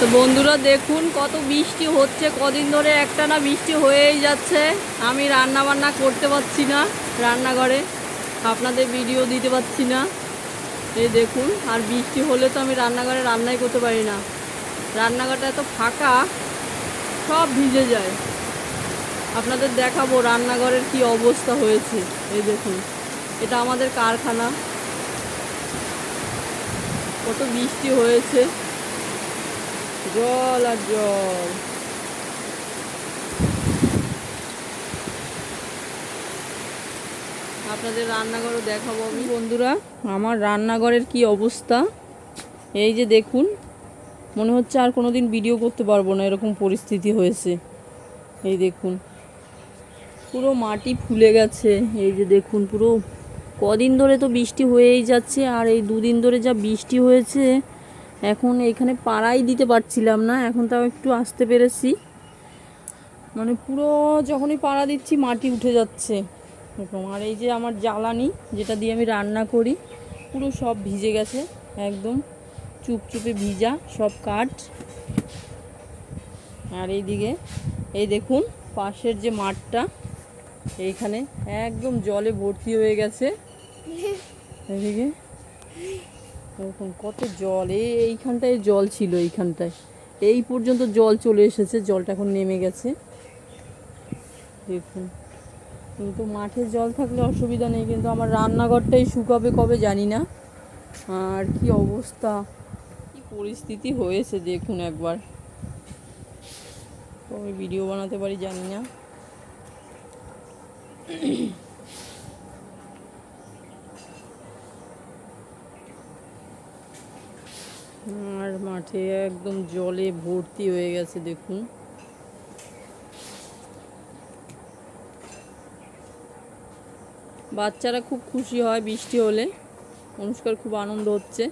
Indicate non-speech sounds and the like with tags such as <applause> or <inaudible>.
তো বন্ধুরা দেখুন, কত বৃষ্টি হচ্ছে। কদিন ধরে একটা না বৃষ্টি হয়েই যাচ্ছে। আমি রান্না বান্না করতে পারছি না রান্নাঘরে। আপনাদের ভিডিও দিতে পারছি না। এই দেখুন, আর বৃষ্টি হলে তো আমি রান্নাঘরে রান্নাই করতে পারি না। রান্নাঘরটা এত ফাঁকা, সব ভিজে যায়। আপনাদের দেখাবো রান্নাঘরের কি অবস্থা হয়েছে। এই দেখুন, এটা আমাদের কারখানা। কত বৃষ্টি হয়েছে। জল আর জল আপনাদের রান্নাঘরও দেখাবো আমি। বন্ধুরা, আমার রান্নাঘরের কি অবস্থা? এই যে দেখুন, মনে হচ্ছে আর কোনো দিন ভিডিও করতে পারব না, এরকম পরিস্থিতি হয়েছে। এই দেখুন, পুরো মাটি ফুলে গেছে। এই যে দেখুন, পুরো কদিন ধরে তো বৃষ্টি হয়েই যাচ্ছে, আর এই দুদিন ধরে যা বৃষ্টি হয়েছে এখন এখানে পাড়াই দিতে পারছিলাম না এখন তাও একটু আসতে পেরেছি। মানে পুরো যখনই পাড়া দিচ্ছি মাটি উঠে যাচ্ছে এরকম। আর এই যে আমার জ্বালানি যেটা দিয়ে আমি রান্না করি পুরো সব ভিজে গেছে একদম চুপচুপে ভিজা সব কাঠ। আর এইদিকে এই দেখুন পাশের যে মাঠটা এইখানে একদম জলে ভর্তি হয়ে গেছে। <laughs> এদিকে দেখুন, কত জল। এই এইখানটায় জল ছিল এইখানটায়। এই পর্যন্ত জল চলে এসেছে, জলটা এখন নেমে গেছে। দেখুন, কিন্তু মাঠে জল থাকলে অসুবিধা নেই, কিন্তু আমার রান্নাঘরটাই শুকাবে কবে জানি না। আর কি অবস্থা, কি পরিস্থিতি হয়েছে দেখুন একবার। কবে ভিডিও বানাতে পারি জানি না। আর মাঠে একদম জলে ভর্তি হয়ে গেছে, দেখুন। বাচ্চারা খুব খুশি হয় বৃষ্টি হলে। অনুষ্কার খুব আনন্দ হচ্ছে।